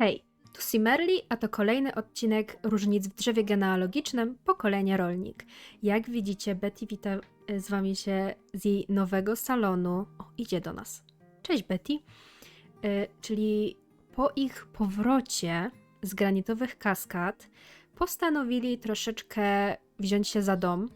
Hej, tu Simerli, a to kolejny odcinek Różnic w drzewie genealogicznym Pokolenie Rolnik. Jak widzicie, Betty wita y, z wami się z jej nowego salonu. O, idzie do nas. Cześć Betty. Y, czyli po ich powrocie z granitowych kaskad postanowili troszeczkę wziąć się za dom.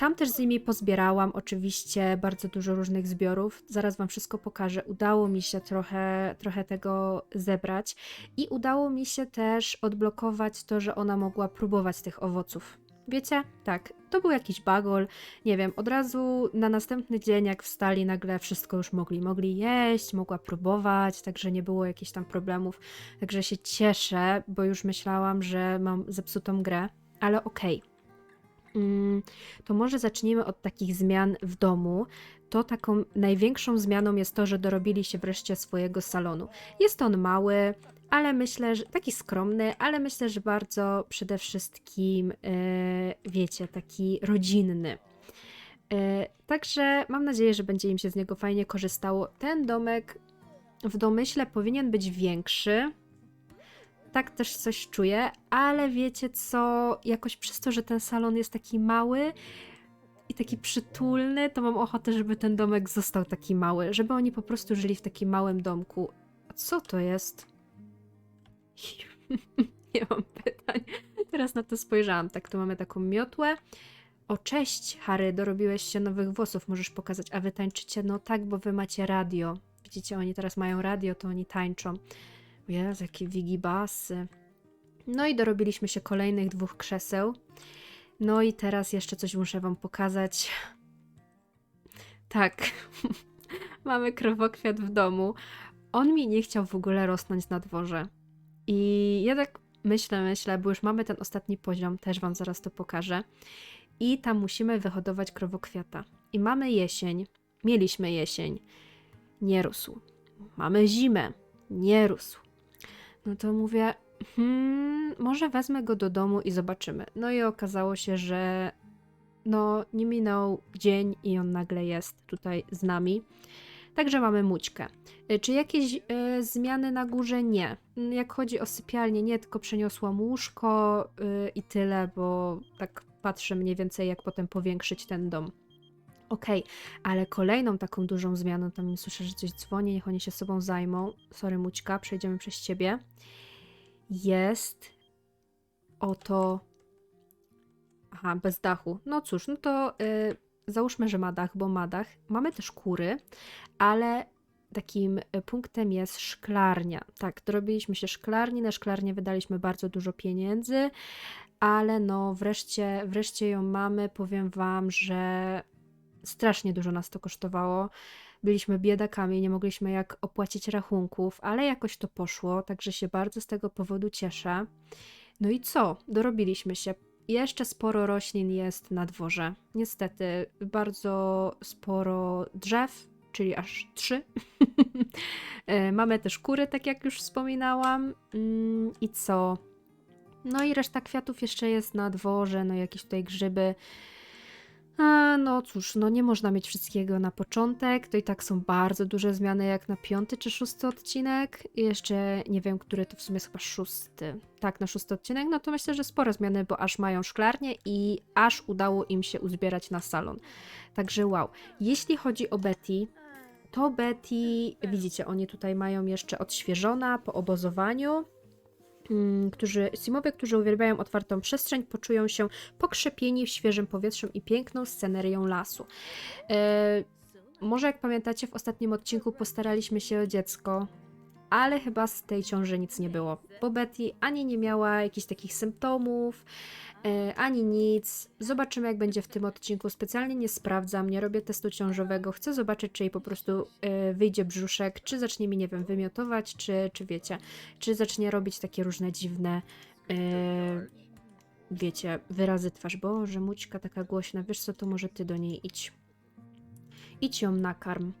Tam też z nimi pozbierałam oczywiście bardzo dużo różnych zbiorów. Zaraz Wam wszystko pokażę. Udało mi się trochę, trochę tego zebrać i udało mi się też odblokować to, że ona mogła próbować tych owoców. Wiecie? Tak, to był jakiś bagol. Nie wiem, od razu na następny dzień, jak wstali, nagle wszystko już mogli. Mogli jeść, mogła próbować, także nie było jakichś tam problemów. Także się cieszę, bo już myślałam, że mam zepsutą grę, ale okej. Mm, to może zacznijmy od takich zmian w domu. To taką największą zmianą jest to, że dorobili się wreszcie swojego salonu. Jest on mały, ale myślę, że taki skromny, ale myślę, że bardzo przede wszystkim, e, wiecie, taki rodzinny. E, Także mam nadzieję, że będzie im się z niego fajnie korzystało. Ten domek w domyśle powinien być większy, tak też coś czuję, ale wiecie co, jakoś przez to, że ten salon jest taki mały i taki przytulny, to mam ochotę, żeby ten domek został taki mały, żeby oni po prostu żyli w takim małym domku. A co to jest? Nie mam pytań. Teraz na to spojrzałam. Tak, tu mamy taką miotłę. O, cześć, Harry, dorobiłeś się nowych włosów, możesz pokazać. A wy tańczycie? No tak, bo wy macie radio. Widzicie, oni teraz mają radio, to oni tańczą. Jezu, jakie wigibasy. No i dorobiliśmy się kolejnych dwóch krzeseł. No i teraz jeszcze coś muszę wam pokazać. Tak, mamy krowokwiat w domu. On mi nie chciał w ogóle rosnąć na dworze. I ja tak myślę, myślę, bo już mamy ten ostatni poziom, też wam zaraz to pokażę. I tam musimy wyhodować krowokwiata. I mamy jesień. Mieliśmy jesień. Nie rósł. Mamy zimę. Nie rósł. No to mówię, hmm, może wezmę go do domu i zobaczymy. No i okazało się, że no nie minął dzień i on nagle jest tutaj z nami. Także mamy mućkę. Y, Czy jakieś y, zmiany na górze? Nie. Mm, Jak chodzi o sypialnię, nie, tylko przeniosłam łóżko y, i tyle, bo tak patrzę mniej więcej, jak potem powiększyć ten dom. Okej, ale kolejną taką dużą zmianą, tam słyszę, że coś dzwoni, niech oni się sobą zajmą. Sorry, Mućka, przejdziemy przez ciebie. Jest oto. Aha, bez dachu. No cóż, no to y, załóżmy, że ma dach, bo ma dach. Mamy też kury, ale takim y, punktem jest szklarnia. Tak, dorobiliśmy się szklarni, na szklarnię wydaliśmy bardzo dużo pieniędzy, ale no wreszcie, wreszcie ją mamy. Powiem wam, że strasznie dużo nas to kosztowało. Byliśmy biedakami, nie mogliśmy jak opłacić rachunków, ale jakoś to poszło, także się bardzo z tego powodu cieszę. No i co? Dorobiliśmy się. Jeszcze sporo roślin jest na dworze. Niestety, bardzo sporo drzew, czyli aż trzy. E, Mamy też kury, tak jak już wspominałam. Mm, I co? No i reszta kwiatów jeszcze jest na dworze, no jakieś tutaj grzyby. A, no cóż, no nie można mieć wszystkiego na początek. To i tak są bardzo duże zmiany, jak na piąty czy szósty odcinek. I jeszcze nie wiem, który to w sumie jest chyba szósty. Tak, na szósty odcinek. No to myślę, że spore zmiany, bo aż mają szklarnię i aż udało im się uzbierać na salon. Także wow. Jeśli chodzi o Betty, to Betty, widzicie, oni tutaj mają jeszcze odświeżona po obozowaniu którzy, Simowie, którzy uwielbiają otwartą przestrzeń, poczują się pokrzepieni świeżym powietrzem i piękną scenerią lasu. E, może jak pamiętacie, w ostatnim odcinku postaraliśmy się o dziecko, ale chyba z tej ciąży nic nie było, bo Betty ani nie miała jakichś takich symptomów, e, ani nic. Zobaczymy, jak będzie w tym odcinku. Specjalnie nie sprawdzam, nie robię testu ciążowego. Chcę zobaczyć, czy jej po prostu e, wyjdzie brzuszek, czy zacznie mi, nie wiem, wymiotować, czy, czy wiecie, czy zacznie robić takie różne dziwne, e, wiecie, wyrazy twarz. Boże, mućka taka głośna, wiesz co, to może ty do niej idź. Idź ją nakarm.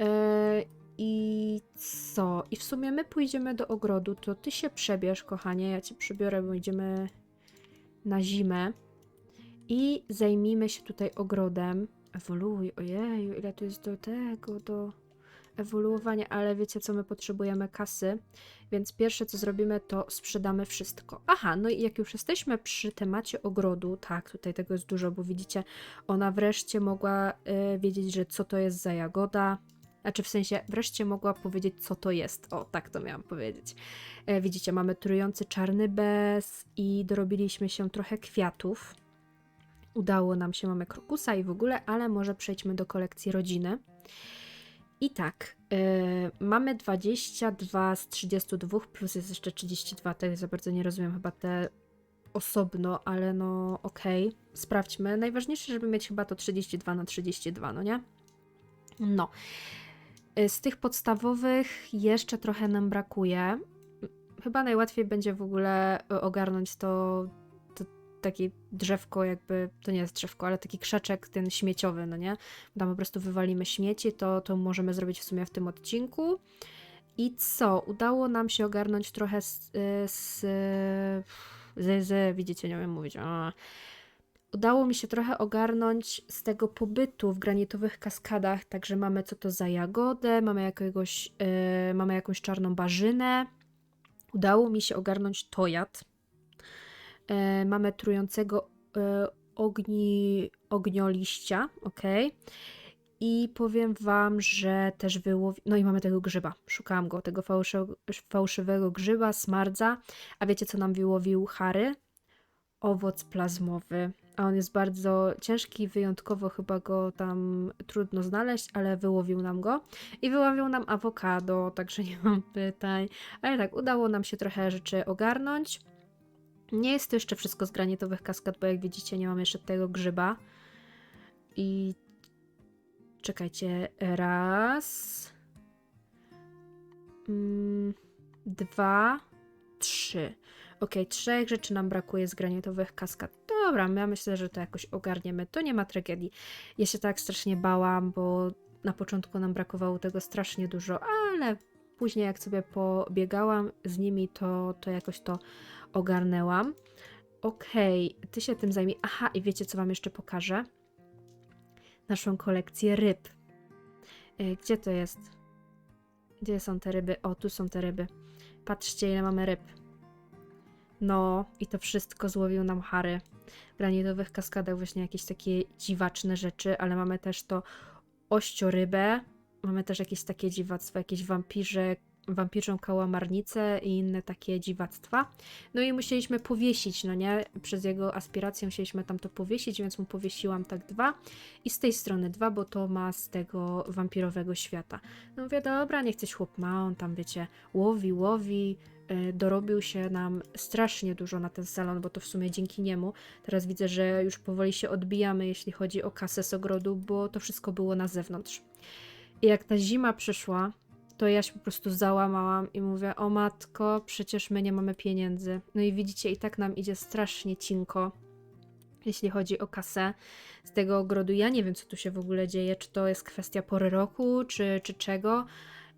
E, I co? I w sumie my pójdziemy do ogrodu, to ty się przebierz, kochanie, ja cię przebiorę, bo idziemy na zimę. I zajmijmy się tutaj ogrodem. Ewoluuj, ojeju, ile tu jest do tego, do ewoluowanie, ale wiecie co, my potrzebujemy kasy, więc pierwsze co zrobimy, to sprzedamy wszystko. Aha, no i jak już jesteśmy przy temacie ogrodu, tak, tutaj tego jest dużo, bo widzicie, ona wreszcie mogła y, wiedzieć, że co to jest za jagoda, znaczy w sensie wreszcie mogła powiedzieć, co to jest. O, tak to miałam powiedzieć. E, widzicie, mamy trujący czarny bez i dorobiliśmy się trochę kwiatów. Udało nam się, mamy krokusa i w ogóle, ale może przejdźmy do kolekcji rodziny. I tak, e, mamy 22 z 32, plus jest jeszcze 32, tak za bardzo nie rozumiem chyba te osobno, ale no okej, sprawdźmy. Najważniejsze, żeby mieć chyba to 32 na 32, no nie? No. Y, Z tych podstawowych jeszcze trochę nam brakuje. Chyba najłatwiej będzie w ogóle y, ogarnąć to, to takie drzewko, jakby to nie jest drzewko, ale taki krzaczek, ten śmieciowy, no nie? Tam po prostu wywalimy śmieci, to, to możemy zrobić w sumie w tym odcinku. I co? Udało nam się ogarnąć trochę z. y, z, z, z widzicie, nie wiem mówić. A udało mi się trochę ogarnąć z tego pobytu w granitowych kaskadach, także mamy co to za jagodę, mamy jakiegoś, e, mamy jakąś czarną barzynę. Udało mi się ogarnąć tojad. E, mamy trującego e, ogni, ognioliścia, ok. I powiem wam, że też wyłowi... No i mamy tego grzyba. Szukałam go, tego fałszyw... fałszywego grzyba, smardza. A wiecie, co nam wyłowił Harry? Owoc plazmowy a on jest bardzo ciężki, wyjątkowo chyba go tam trudno znaleźć, ale wyłowił nam go. I wyłowił nam awokado, także nie mam pytań. Ale tak, udało nam się trochę rzeczy ogarnąć. Nie jest to jeszcze wszystko z granitowych kaskad, bo jak widzicie, nie mam jeszcze tego grzyba. I czekajcie, raz, mm, dwa, trzy. Okej, trzech rzeczy nam brakuje z granitowych kaskad. Dobra, ja myślę, że to jakoś ogarniemy. To nie ma tragedii. Ja się tak strasznie bałam, bo na początku nam brakowało tego strasznie dużo, ale później jak sobie pobiegałam z nimi, to, to jakoś to ogarnęłam. Okej, ty się tym zajmij. Aha, i wiecie, co wam jeszcze pokażę? Naszą kolekcję ryb. E, Gdzie to jest? Gdzie są te ryby? O, tu są te ryby. Patrzcie, ile mamy ryb. No, i to wszystko złowił nam Harry. Granitowych kaskadach właśnie jakieś takie dziwaczne rzeczy, ale mamy też to ościorybę, mamy też jakieś takie dziwactwa, jakieś wampirze, wampirzą kałamarnicę i inne takie dziwactwa. No i musieliśmy powiesić, no nie? Przez jego aspirację musieliśmy tam to powiesić, więc mu powiesiłam tak dwa i z tej strony dwa, bo to ma z tego wampirowego świata. No mówię, dobra, niech coś chłop ma, on tam wiecie, łowi, łowi, dorobił się nam strasznie dużo na ten salon, bo to w sumie dzięki niemu. Teraz widzę, że już powoli się odbijamy, jeśli chodzi o kasę z ogrodu, bo to wszystko było na zewnątrz. I jak ta zima przyszła, to ja się po prostu załamałam i mówię, o matko, przecież my nie mamy pieniędzy. No i widzicie, i tak nam idzie strasznie cinko, jeśli chodzi o kasę z tego ogrodu. Ja nie wiem, co tu się w ogóle dzieje, czy to jest kwestia pory roku, czy, czy czego,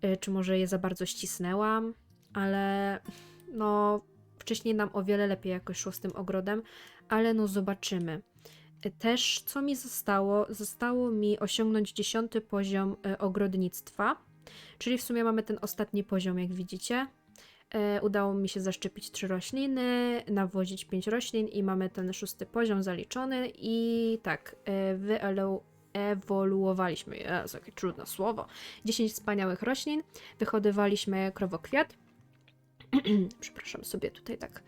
y, czy może je za bardzo ścisnęłam, ale no wcześniej nam o wiele lepiej jakoś szło z tym ogrodem, ale no zobaczymy. Y, Też co mi zostało? Zostało mi osiągnąć dziesiąty poziom y, ogrodnictwa, czyli w sumie mamy ten ostatni poziom, jak widzicie. E, Udało mi się zaszczepić trzy rośliny, nawozić pięć roślin i mamy ten szósty poziom zaliczony i tak, wyelu- ewoluowaliśmy, Jezu, jakie trudne słowo, 10 wspaniałych roślin, wyhodowaliśmy krowokwiat, przepraszam, sobie tutaj tak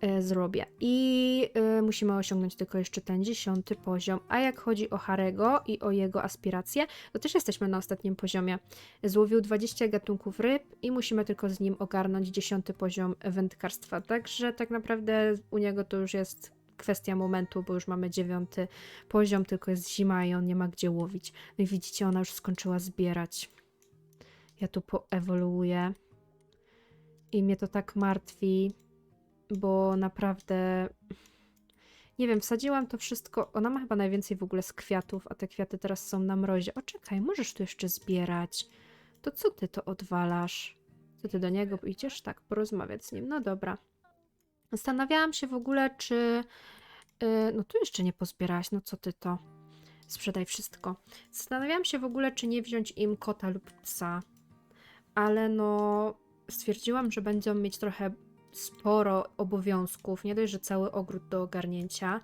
e, zrobię. I e, musimy osiągnąć tylko jeszcze ten dziesiąty poziom. A jak chodzi o Harego i o jego aspiracje, to też jesteśmy na ostatnim poziomie. Złowił 20 gatunków ryb i musimy tylko z nim ogarnąć dziesiąty poziom wędkarstwa. Także tak naprawdę u niego to już jest kwestia momentu, bo już mamy dziewiąty poziom, tylko jest zima i on nie ma gdzie łowić. No i widzicie, ona już skończyła zbierać. Ja tu poewoluuję. I mnie to tak martwi, bo naprawdę. Nie wiem, wsadziłam to wszystko. Ona ma chyba najwięcej w ogóle z kwiatów, a te kwiaty teraz są na mrozie. O, czekaj, możesz tu jeszcze zbierać. To co ty to odwalasz? Co ty do niego idziesz? Tak, porozmawiać z nim. No dobra. Zastanawiałam się w ogóle, czy. y, no tu jeszcze nie pozbierałaś, no co ty to? Sprzedaj wszystko. Zastanawiałam się w ogóle, czy nie wziąć im kota lub psa. ale no stwierdziłam, że będą mieć trochę sporo obowiązków, nie dość, że cały ogród do ogarnięcia,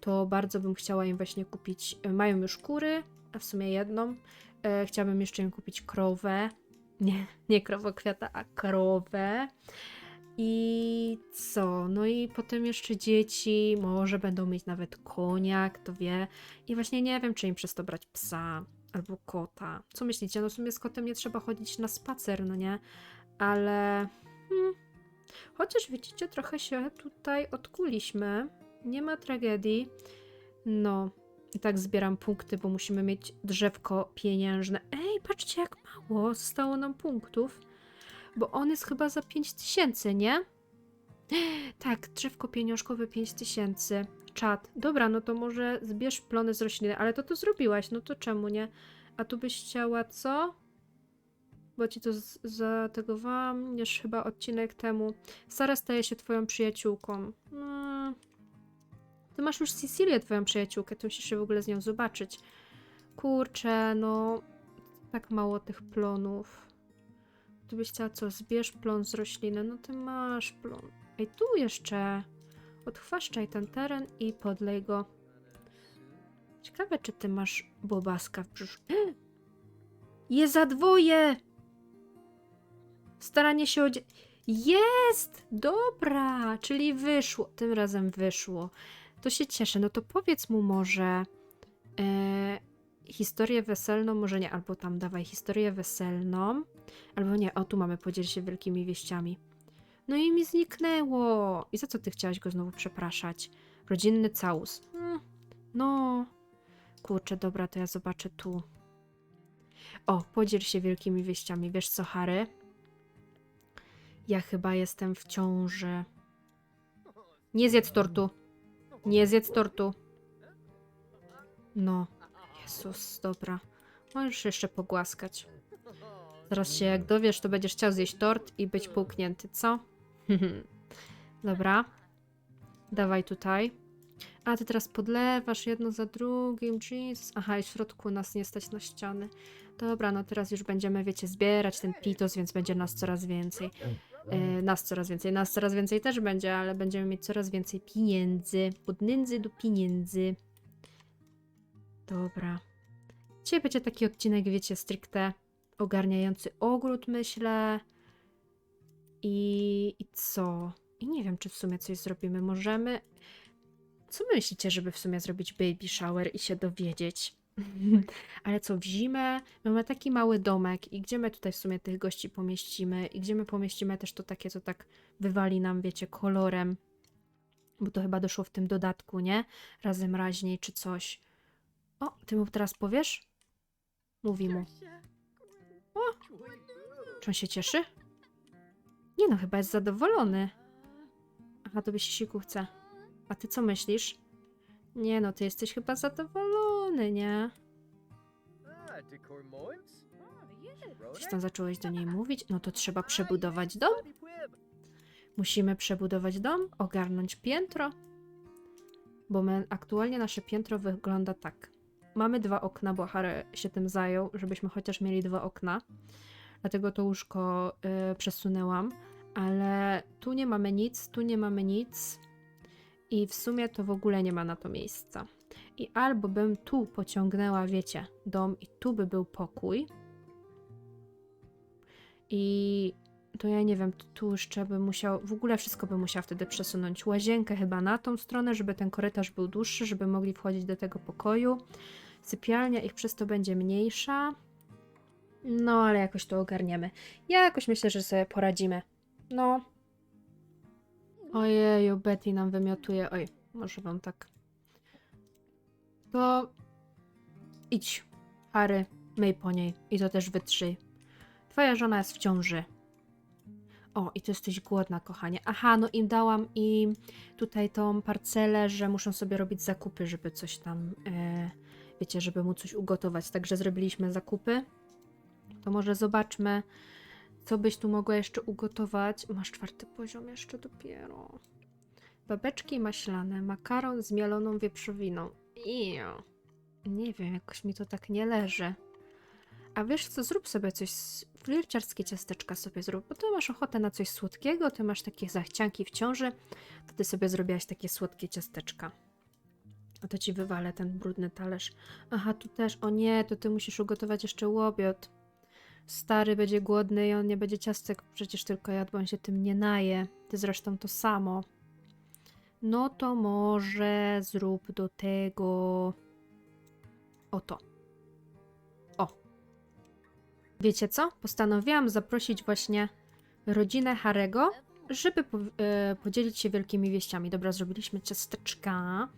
to bardzo bym chciała im właśnie kupić, mają już kury, a w sumie jedną, e, chciałabym jeszcze im kupić krowę, nie, nie krowokwiata, a krowę. I co? No i potem jeszcze dzieci, może będą mieć nawet konia, kto wie. I właśnie nie wiem, czy im przez to brać psa albo kota. Co myślicie? No w sumie z kotem nie trzeba chodzić na spacer, no nie? Ale... Hmm, chociaż widzicie, trochę się tutaj odkuliśmy. Nie ma tragedii. No, i tak zbieram punkty, bo musimy mieć drzewko pieniężne. Ej, patrzcie jak mało zostało nam punktów. Bo on jest chyba za 5000, nie? Tak, drzewko pieniążkowe 5000. Czad. Dobra, no to może zbierz plony z rośliny, ale to to zrobiłaś, no to czemu nie? A tu byś chciała co? Bo ci to zategowałam już chyba odcinek temu. Sara staje się twoją przyjaciółką. No. Ty masz już Cecilię, twoją przyjaciółkę, ty musisz się w ogóle z nią zobaczyć. Kurczę, no. Tak mało tych plonów. Ty byś chciała co? Zbierz plon z rośliny. No ty masz plon. Ej, tu jeszcze. Odchwaszczaj ten teren i podlej go. Ciekawe, czy ty masz bobaska w brzuchu. Je za dwoje! Staranie się o... Jest! Dobra! Czyli wyszło. Tym razem wyszło. To się cieszę. No to powiedz mu może e, historię weselną, może nie, albo tam dawaj historię weselną, albo nie, o tu mamy podziel się wielkimi wieściami. No i mi zniknęło. I za co ty chciałaś go znowu przepraszać? Rodzinny całus. Hmm, no, kurczę, dobra, to ja zobaczę tu. O, podziel się wielkimi wieściami. Wiesz co, Harry? Ja chyba jestem w ciąży. Nie zjedz tortu. Nie zjedz tortu. No. Jezus, dobra. Możesz jeszcze pogłaskać. Zaraz się jak dowiesz, to będziesz chciał zjeść tort i być połknięty, co? Dobra. Dawaj tutaj. A, ty teraz podlewasz jedno za drugim. Jesus. Aha, i w środku nas nie stać na ściany. Dobra, no teraz już będziemy, wiecie, zbierać ten pitos, więc będzie nas coraz więcej. E, nas coraz więcej. Nas coraz więcej też będzie, ale będziemy mieć coraz więcej pieniędzy. Od nędzy do pieniędzy. Dobra. Dzisiaj będzie taki odcinek, wiecie, stricte ogarniający ogród, myślę. I, I co? I nie wiem, czy w sumie coś zrobimy. Możemy. Co myślicie, żeby w sumie zrobić baby shower i się dowiedzieć? Ale co, w zimę mamy taki mały domek i gdzie my tutaj w sumie tych gości pomieścimy i gdzie my pomieścimy też to takie, co tak wywali nam, wiecie, kolorem, bo to chyba doszło w tym dodatku, nie? Razem raźniej czy coś. O, ty mu teraz powiesz? Mówi mu. O, czy on się cieszy? Nie no, chyba jest zadowolony. Aha, to by się siku chce. A ty co myślisz? Nie no, ty jesteś chyba zadowolony, nie? Coś tam zacząłeś do niej mówić? No to trzeba przebudować dom. Musimy przebudować dom, ogarnąć piętro. Bo my, aktualnie nasze piętro wygląda tak. Mamy dwa okna, bo Harry się tym zajął, żebyśmy chociaż mieli dwa okna. Dlatego to łóżko y, przesunęłam. Ale tu nie mamy nic, tu nie mamy nic. I w sumie to w ogóle nie ma na to miejsca. I albo bym tu pociągnęła, wiecie, dom i tu by był pokój. I to ja nie wiem, tu jeszcze bym musiał, w ogóle wszystko bym musiała wtedy przesunąć. Łazienkę chyba na tą stronę, żeby ten korytarz był dłuższy, żeby mogli wchodzić do tego pokoju. Sypialnia ich przez to będzie mniejsza. No, ale jakoś to ogarniemy. Ja jakoś myślę, że sobie poradzimy. No. Ojeju, Betty nam wymiotuje. Oj, może wam tak. To idź, Harry, myj po niej i to też wytrzyj. Twoja żona jest w ciąży. O, i ty jesteś głodna, kochanie. Aha, no im dałam im tutaj tą parcelę, że muszą sobie robić zakupy, żeby coś tam, e, wiecie, żeby mu coś ugotować. Także zrobiliśmy zakupy. To może zobaczmy, co byś tu mogła jeszcze ugotować. Masz czwarty poziom jeszcze dopiero. Babeczki maślane, makaron z mieloną wieprzowiną. Iu. Nie wiem, jakoś mi to tak nie leży. A wiesz co, zrób sobie coś, flirciarskie ciasteczka sobie zrób, bo ty masz ochotę na coś słodkiego, ty masz takie zachcianki w ciąży, to ty sobie zrobiłaś takie słodkie ciasteczka. A to ci wywalę ten brudny talerz. Aha, tu też, o nie, to ty musisz ugotować jeszcze łobiot. Stary będzie głodny i on nie będzie ciastek przecież tylko jadł, on się tym nie naje. Ty zresztą to samo. No to może zrób do tego oto. O. Wiecie co? Postanowiłam zaprosić właśnie rodzinę Harego, żeby po, e, podzielić się wielkimi wieściami. Dobra, zrobiliśmy ciasteczka.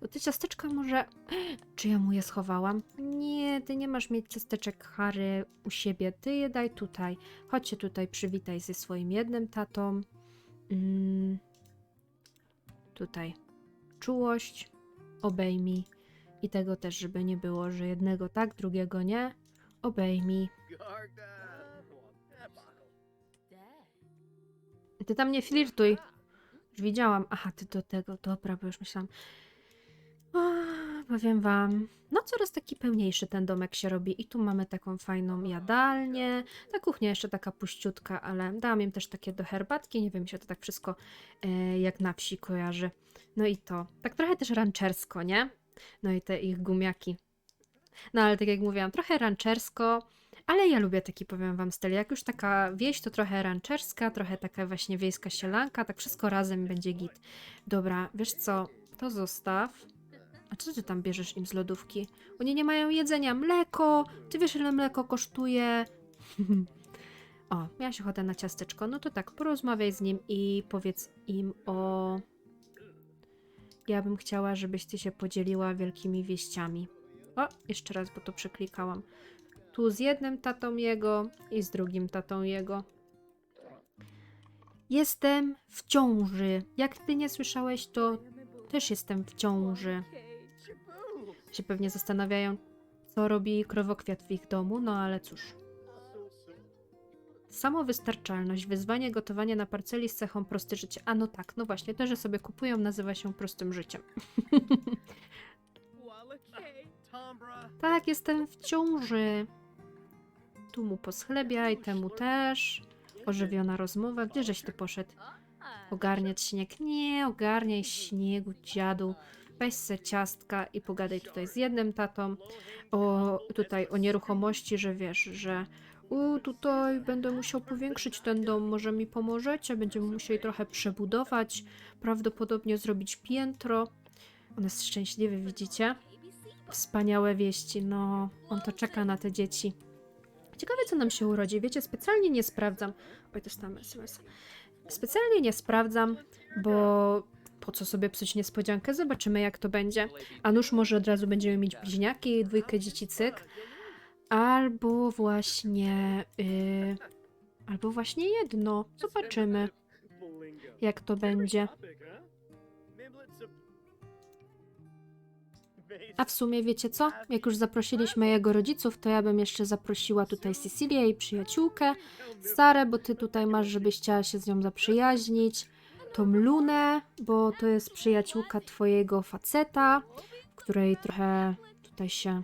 To te ciasteczka może... Czy ja mu je schowałam? Nie, ty nie masz mieć ciasteczek Harry u siebie. Ty je daj tutaj. Chodźcie tutaj, przywitaj ze swoim jednym tatą. Mm. Tutaj. Czułość. Obejmij. I tego też, żeby nie było, że jednego tak, drugiego nie. Obejmij. Ty tam nie flirtuj. Już widziałam. Aha, ty do tego. Dobra, bo już myślałam. Powiem wam. No, coraz taki pełniejszy ten domek się robi. I tu mamy taką fajną jadalnię. Ta kuchnia jeszcze taka puściutka, ale dałam im też takie do herbatki. Nie wiem, mi się to tak wszystko e, jak na wsi kojarzy. No i to. Tak trochę też ranczersko, nie? No i te ich gumiaki. No ale tak jak mówiłam, trochę ranczersko, ale ja lubię taki, powiem wam, styl. Jak już taka wieś, to trochę ranczerska, trochę taka właśnie wiejska sielanka, tak wszystko razem będzie git. Dobra, wiesz co, to zostaw. A co ty tam bierzesz im z lodówki? Oni nie mają jedzenia. Mleko! Ty wiesz, ile mleko kosztuje? o, miałaś ochotę na ciasteczko. No to tak, porozmawiaj z nim i powiedz im o... Ja bym chciała, żebyś ty się podzieliła wielkimi wieściami. O, jeszcze raz, bo to przeklikałam. Tu z jednym tatą jego i z drugim tatą jego. Jestem w ciąży. Jak ty nie słyszałeś, to też jestem w ciąży. Się pewnie zastanawiają, co robi krowokwiat w ich domu, no ale cóż. Samowystarczalność, wyzwanie gotowania na parceli z cechą prosty życie. A no tak, no właśnie, to, że sobie kupują, nazywa się prostym życiem. Tak, jestem w ciąży. Tu mu poschlebiaj, temu też. Ożywiona rozmowa. Gdzie żeś ty poszedł? Ogarniać śnieg? Nie, ogarniaj śniegu, dziadu. Weź se ciastka i pogadaj tutaj z jednym tatą. O, tutaj o nieruchomości, że wiesz, że u, tutaj będę musiał powiększyć ten dom, może mi pomożecie? Będziemy musieli trochę przebudować, prawdopodobnie zrobić piętro. On jest szczęśliwy, widzicie? Wspaniałe wieści, no, on to czeka na te dzieci. Ciekawe, co nam się urodzi. Wiecie, specjalnie nie sprawdzam. Oj, dostałam SMS. Specjalnie nie sprawdzam, bo po co sobie psuć niespodziankę? Zobaczymy, jak to będzie. A nuż może od razu będziemy mieć bliźniaki, dwójkę dzieci cyk. Albo właśnie... Yy, albo właśnie jedno. Zobaczymy, jak to będzie. A w sumie wiecie co? Jak już zaprosiliśmy jego rodziców, to ja bym jeszcze zaprosiła tutaj Cecilię i przyjaciółkę. Sarę, bo ty tutaj masz, żebyś chciała się z nią zaprzyjaźnić. Tą Lunę, bo to jest przyjaciółka twojego faceta, której trochę tutaj się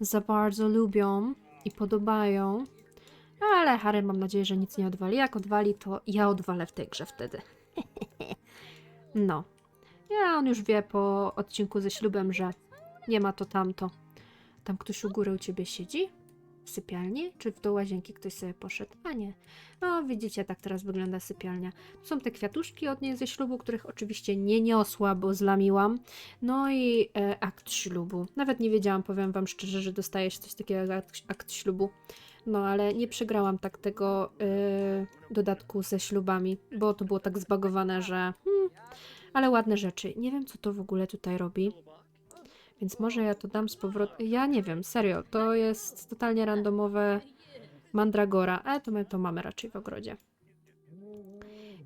za bardzo lubią i podobają. Ale Harry mam nadzieję, że nic nie odwali. Jak odwali, to ja odwalę w tej grze wtedy. no. Ja on już wie po odcinku ze ślubem, że nie ma to tamto. Tam ktoś u góry u ciebie siedzi? Sypialni? Czy w do łazienki ktoś sobie poszedł? A nie. No, widzicie, tak teraz wygląda sypialnia. Tu są te kwiatuszki od niej ze ślubu, których oczywiście nie niosła, bo zlamiłam. No i e, akt ślubu. Nawet nie wiedziałam, powiem wam szczerze, że dostaje się coś takiego jak akt, akt ślubu. No, ale nie przegrałam tak tego e, dodatku ze ślubami, bo to było tak zbagowane, że... Hmm, ale ładne rzeczy. Nie wiem, co to w ogóle tutaj robi. Więc może ja to dam z powrotem. Ja nie wiem, serio. To jest totalnie randomowe mandragora. Ale to my to mamy raczej w ogrodzie.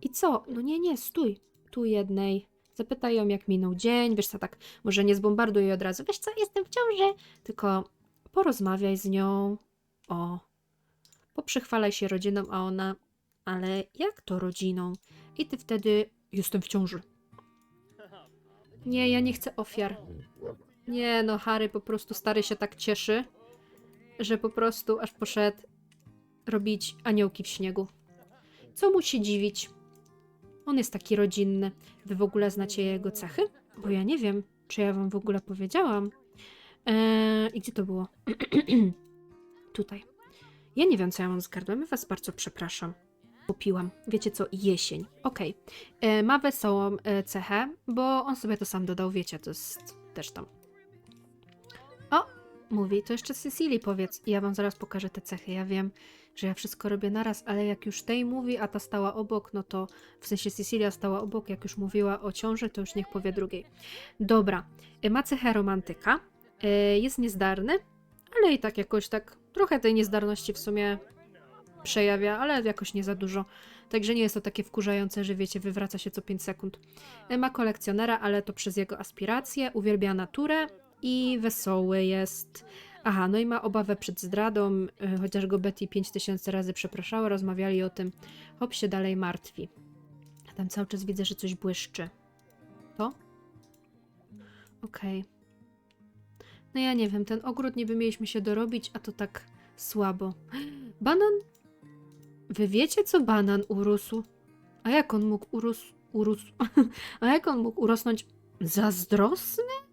I co? No nie, nie, stój. Tu jednej. Zapytaj ją, jak minął dzień. Wiesz co, tak, może nie zbombarduj jej od razu. Wiesz co, jestem w ciąży. Tylko porozmawiaj z nią. O. Poprzychwalaj się rodziną, a ona... Ale jak to rodziną? I ty wtedy... Jestem w ciąży. Nie, ja nie chcę ofiar. Nie, no Harry po prostu stary się tak cieszy. że po prostu aż poszedł robić aniołki w śniegu. Co mu się dziwić? On jest taki rodzinny. Wy w ogóle znacie jego cechy? Bo ja nie wiem, czy ja wam w ogóle powiedziałam. Eee, I gdzie to było? Tutaj. Ja nie wiem, co ja mam z gardłem. Was bardzo przepraszam. Popiłam. Wiecie co? Jesień. Okej. E, Ma wesołą e, cechę, bo on sobie to sam dodał. Wiecie, to jest też tam. Mówi, to jeszcze Cecilii powiedz. I ja wam zaraz pokażę te cechy. Ja wiem, że ja wszystko robię naraz, ale jak już tej mówi, a ta stała obok, no to w sensie Cecilia stała obok, jak już mówiła o ciąży, to już niech powie drugiej. Dobra. E, Ma cechę romantyka. E, Jest niezdarny, ale i tak jakoś tak trochę tej niezdarności w sumie przejawia, ale jakoś nie za dużo. Także nie jest to takie wkurzające, że wiecie, wywraca się co 5 sekund. E, Ma kolekcjonera, ale to przez jego aspiracje, uwielbia naturę i wesoły jest. Aha, no i ma obawę przed zdradą, e, chociaż go Betty 5000 razy przepraszała, rozmawiali o tym. Hop się dalej martwi. Tam cały czas widzę, że coś błyszczy. To? Okej. No ja nie wiem, ten ogród niby mieliśmy się dorobić, a to tak słabo. Banan? Wy wiecie, co banan urósł? A jak on mógł urósł? urósł? a jak on mógł urosnąć zazdrosny?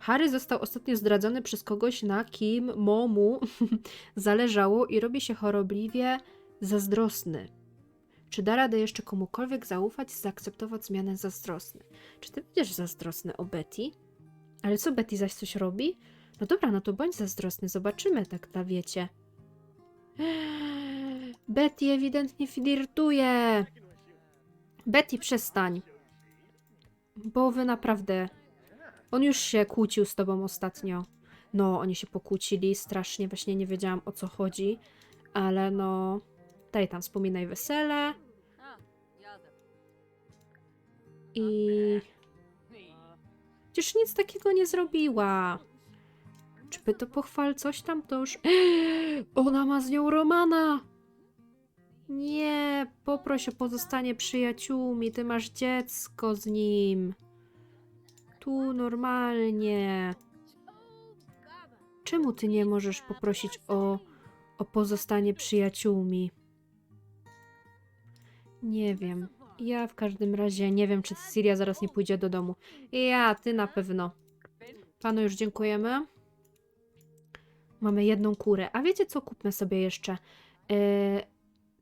Harry został ostatnio zdradzony przez kogoś, na kim momu zależało i robi się chorobliwie zazdrosny. Czy da radę jeszcze komukolwiek zaufać, zaakceptować zmianę zazdrosny? Czy ty będziesz zazdrosny o Betty? Ale co Betty zaś coś robi? No dobra, no to bądź zazdrosny, zobaczymy, tak ta wiecie. Betty ewidentnie flirtuje. Betty, przestań. Bo wy naprawdę. On już się kłócił z tobą ostatnio. No, oni się pokłócili strasznie, właśnie nie wiedziałam o co chodzi, ale no. Daj tam, wspominaj wesele. I. Przecież nic takiego nie zrobiła. Czy by to pochwal coś tam, to już... Ona ma z nią Romana! Nie, poproś o pozostanie przyjaciółmi, ty masz dziecko z nim. Tu normalnie. Czemu ty nie możesz poprosić o, o pozostanie przyjaciółmi? Nie wiem. Ja w każdym razie nie wiem, czy Cecilia zaraz nie pójdzie do domu. Ja, ty na pewno. Panu już dziękujemy. Mamy jedną kurę. A wiecie co? Kupmy sobie jeszcze. Yy,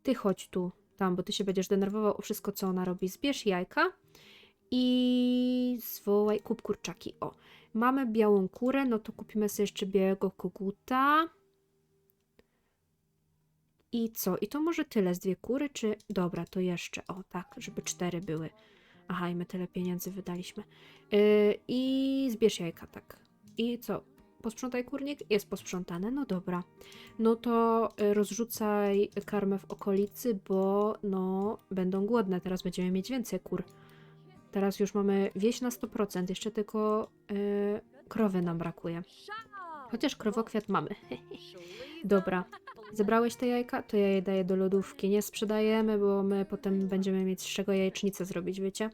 ty chodź tu, tam, bo ty się będziesz denerwował o wszystko, co ona robi. Zbierz jajka i zwołaj, kup kurczaki. O, mamy białą kurę, no to kupimy sobie jeszcze białego koguta. I co? I to może tyle z dwie kury, czy... Dobra, to jeszcze. O, tak, żeby cztery były. Aha, i my tyle pieniędzy wydaliśmy. Yy, I zbierz jajka, tak. I co? Posprzątaj kurnik? Jest posprzątane, no dobra. No to y, rozrzucaj karmę w okolicy, bo no będą głodne. Teraz będziemy mieć więcej kur. Teraz już mamy wieś na 100%, jeszcze tylko y, krowy nam brakuje. Chociaż krowokwiat mamy. Dobra. Zebrałeś te jajka? To ja je daję do lodówki. Nie sprzedajemy, bo my potem będziemy mieć z czego jajecznicę zrobić, wiecie?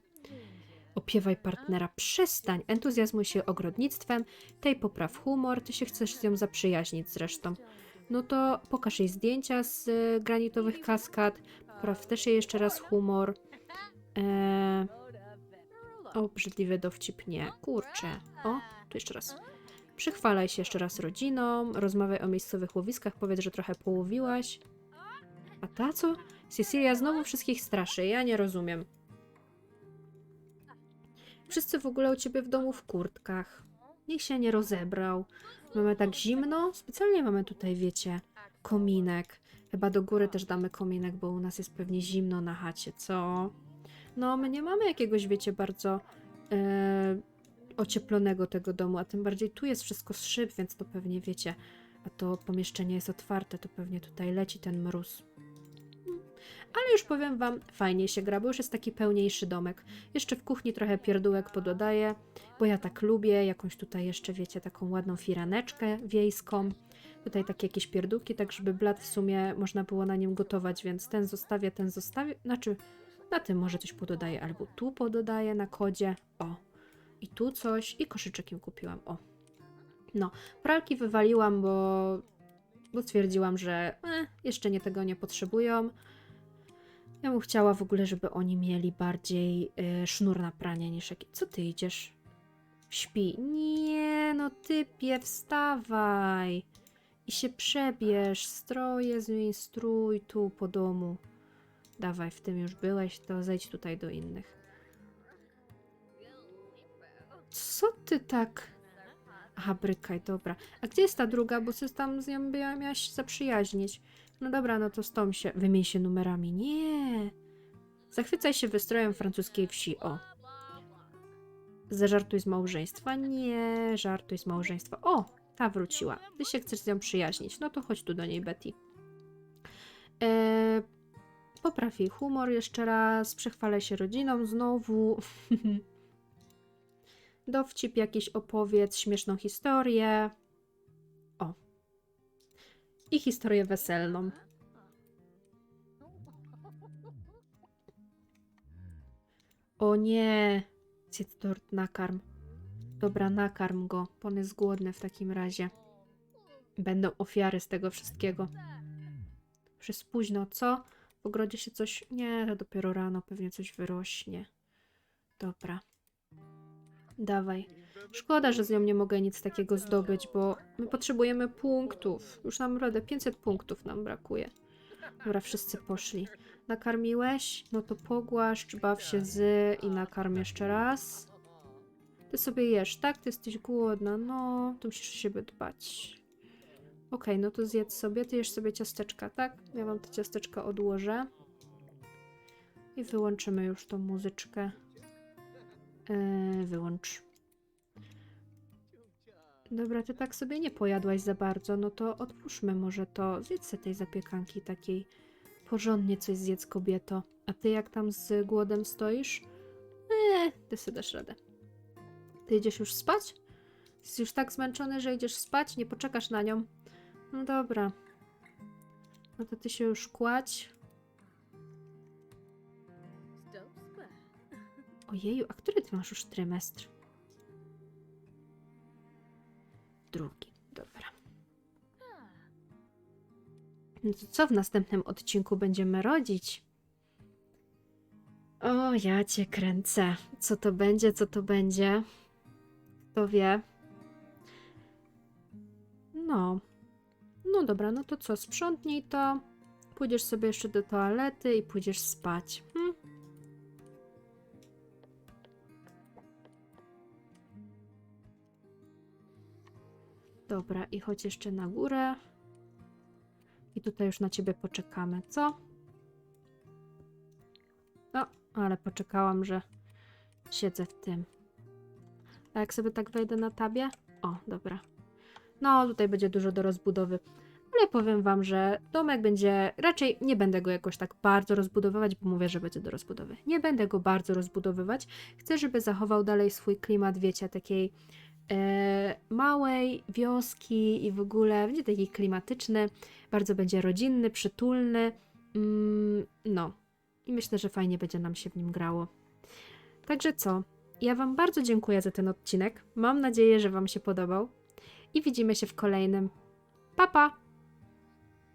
Opiewaj partnera, przestań, entuzjazmuj się ogrodnictwem, tej popraw humor, ty się chcesz z nią zaprzyjaźnić zresztą. No to pokaż jej zdjęcia z e, granitowych kaskad, popraw też jej jeszcze raz humor. Eee... O, brzydliwy dowcip, nie, kurczę. O, tu jeszcze raz. Przychwalaj się jeszcze raz rodziną, rozmawiaj o miejscowych łowiskach, powiedz, że trochę połowiłaś. A ta co? Cecilia znowu wszystkich straszy, ja nie rozumiem. Wszyscy w ogóle u ciebie w domu w kurtkach. Nikt się nie rozebrał. Mamy tak zimno. Specjalnie mamy tutaj, wiecie, kominek. Chyba do góry też damy kominek, bo u nas jest pewnie zimno na chacie, co? No, my nie mamy jakiegoś, wiecie, bardzo e, ocieplonego tego domu, a tym bardziej tu jest wszystko z szyb, więc to pewnie wiecie. A to pomieszczenie jest otwarte, to pewnie tutaj leci ten mróz. Ale już powiem wam, fajnie się gra, bo już jest taki pełniejszy domek. Jeszcze w kuchni trochę pierdółek pododaję, bo ja tak lubię. Jakąś tutaj jeszcze, wiecie, taką ładną firaneczkę wiejską. Tutaj takie jakieś pierdółki, tak żeby blat w sumie można było na nim gotować, więc ten zostawię, ten zostawię. Znaczy, na tym może coś pododaję, albo tu pododaję na kodzie. O, i tu coś, i koszyczek im kupiłam. O, No, pralki wywaliłam, bo, bo stwierdziłam, że e, jeszcze nie tego nie potrzebują. Ja bym chciała w ogóle, żeby oni mieli bardziej y, sznur na pranie niż jaki. Co ty idziesz? Śpi. Nie, no typie, wstawaj. I się przebierz. Stroje zmień strój tu po domu. Dawaj, w tym już byłeś, to zejdź tutaj do innych. Co ty tak... Aha, brykaj, dobra. A gdzie jest ta druga? Bo się tam z nią mia- miałaś zaprzyjaźnić. No dobra, no to z tą się... Wymień się numerami. Nie. Zachwycaj się wystrojem francuskiej wsi. O. Zażartuj z małżeństwa. Nie, żartuj z małżeństwa. O, ta wróciła. Ty się chcesz z nią przyjaźnić. No to chodź tu do niej, Betty. Eee, popraw jej humor jeszcze raz. Przechwalę się rodziną znowu. Dowcip jakiś opowiedz, śmieszną historię. O. I historię weselną. O nie! Zjedz tort, nakarm. Dobra, nakarm go, bo on jest głodny w takim razie. Będą ofiary z tego wszystkiego. Już jest późno, co? W ogrodzie się coś... Nie, to dopiero rano pewnie coś wyrośnie. Dobra. Dawaj. Szkoda, że z nią nie mogę nic takiego zdobyć, bo my potrzebujemy punktów. Już nam naprawdę 500 punktów nam brakuje. Dobra, wszyscy poszli. Nakarmiłeś? No to pogłaszcz, baw się z i nakarm jeszcze raz. Ty sobie jesz, tak? Ty jesteś głodna, no, to musisz o siebie dbać. Okej, no to zjedz sobie, ty jesz sobie ciasteczka, tak? Ja wam te ciasteczka odłożę. I wyłączymy już tą muzyczkę. Yy, wyłącz. Dobra, ty tak sobie nie pojadłaś za bardzo, no to otwórzmy może to. Zjedz sobie tej zapiekanki takiej. Porządnie coś zjedz, kobieto. A ty jak tam z głodem stoisz? Eee, ty sobie dasz radę. Ty idziesz już spać? Jesteś już tak zmęczony, że idziesz spać? Nie poczekasz na nią? No dobra. No to ty się już kładź. Ojeju, a który ty masz już trymestr? Drugi, dobra. No to co w następnym odcinku będziemy rodzić? O, ja cię kręcę. Co to będzie, co to będzie? Kto wie? No. No dobra, no to co? Sprzątnij to. Pójdziesz sobie jeszcze do toalety i pójdziesz spać. Hm? Dobra, i chodź jeszcze na górę. I tutaj już na ciebie poczekamy, co? No, ale poczekałam, że siedzę w tym. A jak sobie tak wejdę na tabie? O, dobra. No, tutaj będzie dużo do rozbudowy. Ale powiem wam, że domek będzie. Raczej nie będę go jakoś tak bardzo rozbudowywać, bo mówię, że będzie do rozbudowy. Nie będę go bardzo rozbudowywać. Chcę, żeby zachował dalej swój klimat, wiecie, takiej e, małej wioski i w ogóle będzie taki klimatyczny. Bardzo będzie rodzinny, przytulny. Mm, no. I myślę, że fajnie będzie nam się w nim grało. Także co? Ja Wam bardzo dziękuję za ten odcinek. Mam nadzieję, że Wam się podobał. I widzimy się w kolejnym. Pa, pa!